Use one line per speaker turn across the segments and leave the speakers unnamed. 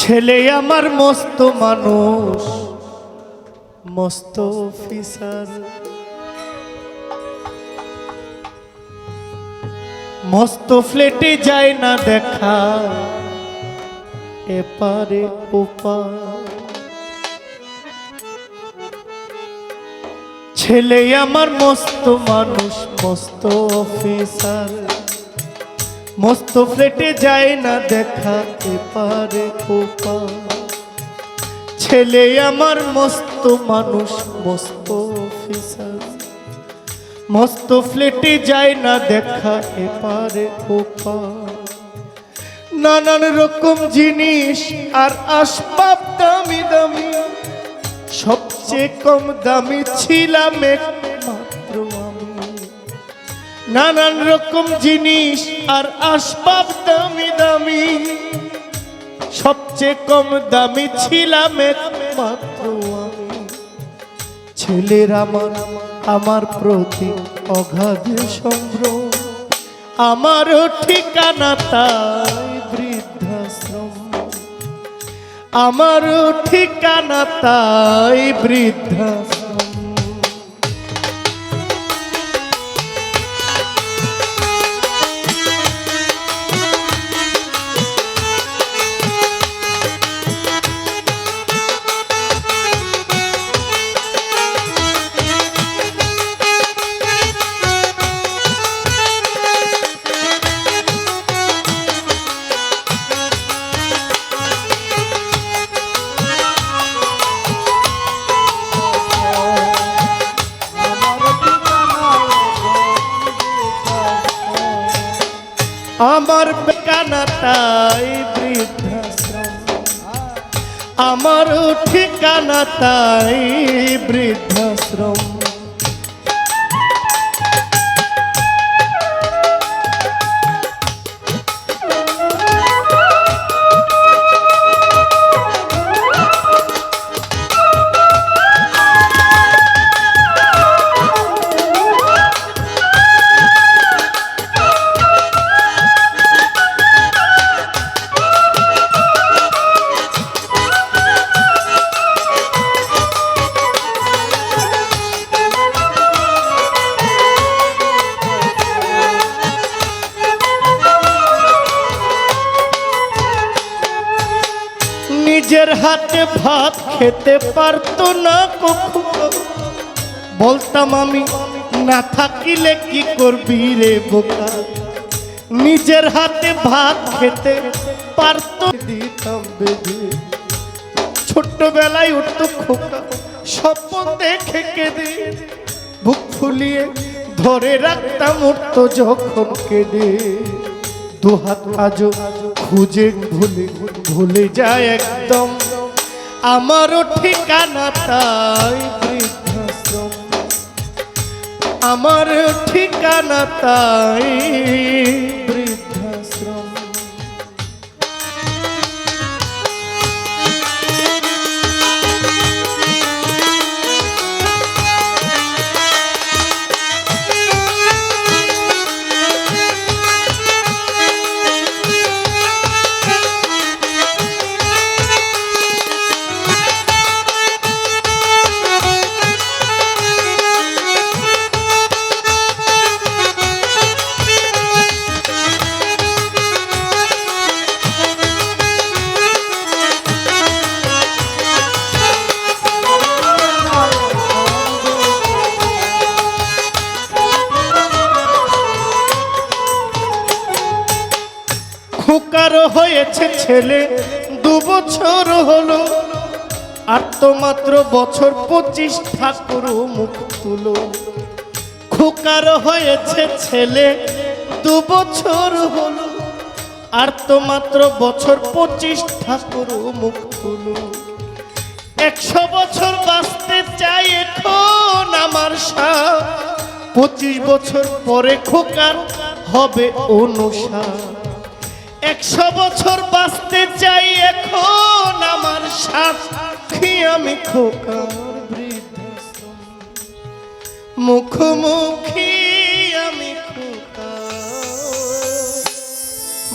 ছেলে আমার মস্ত মানুষ, মস্ত অফিসার মস্ত ফ্লেটে যায় না দেখা, এপারে ওপার। ছেলে আমার মস্ত মানুষ, মস্ত অফিসার মস্ত ফ্লেটে যায় না দেখা, এপারে ওপার ছেলে আমার মস্ত মানুষ, মস্ত অফিসার মস্ত ফ্লেটে যায় না দেখা, এপারে ওপার নানান রকম জিনিস আর আসবাব দামি দামি। সবচেয়ে কম দামি ছিলাম আমি নানান রকম জিনিস আর আসবাব দামি দামি। সবচেয়ে কম দামি ছিলাম একমাত্র আমি। ছেলের আমার আমার প্রতি অগাধ সম্ভ্রম আমারও ঠিকানা তাই বৃদ্ধাশ্রম। আমারও ঠিকানা তাই বৃদ্ধাশ্রম। আমার বেকানাটাই বৃদ্ধাশ্রম। আমার ঠিকানাটাই বৃদ্ধাশ্রম। নিজের হাতে ভাত খেতে পারতো না কখনো। বলতাম আমি, না থাকিলে কি করবি রে বোকা? নিজের হাতে ভাত খেতে পারতো দিতাম বেঁধে। ছোট্টবেলায় উঠতো খোকা, স্বপ্ন দেখে কেঁদে। বুক ফুলিয়ে ধরে রাখতাম উঠতো যখন কেঁদে। দুহাত আজও খুঁজে ভুলে। ভুলে যায় একদম। আমারও ঠিকানা তাই বৃদ্ধাশ্রম। আমার ঠিকানা তাই খোকার হয়েছে ছেলে। দু বছর হলো, আর তো মাত্র বছর পঁচিশ ঠাকুর মুখ তুলো। খোকার হয়েছে ছেলে, দু বছর হলো, আর তো মাত্র বছর পঁচিশ ঠাকুর মুখ তুলো। একশো বছর বাঁচতে চাই এখন আমার সা পঁচিশ বছর পরে খোকার হবে অনুষা একশো বছর বাঁচতে চাই এখন আমার সাক্ষী আমি খোকার মুখোমুখি আমি খোকা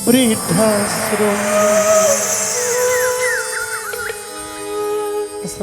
বৃদ্ধাশ্রম।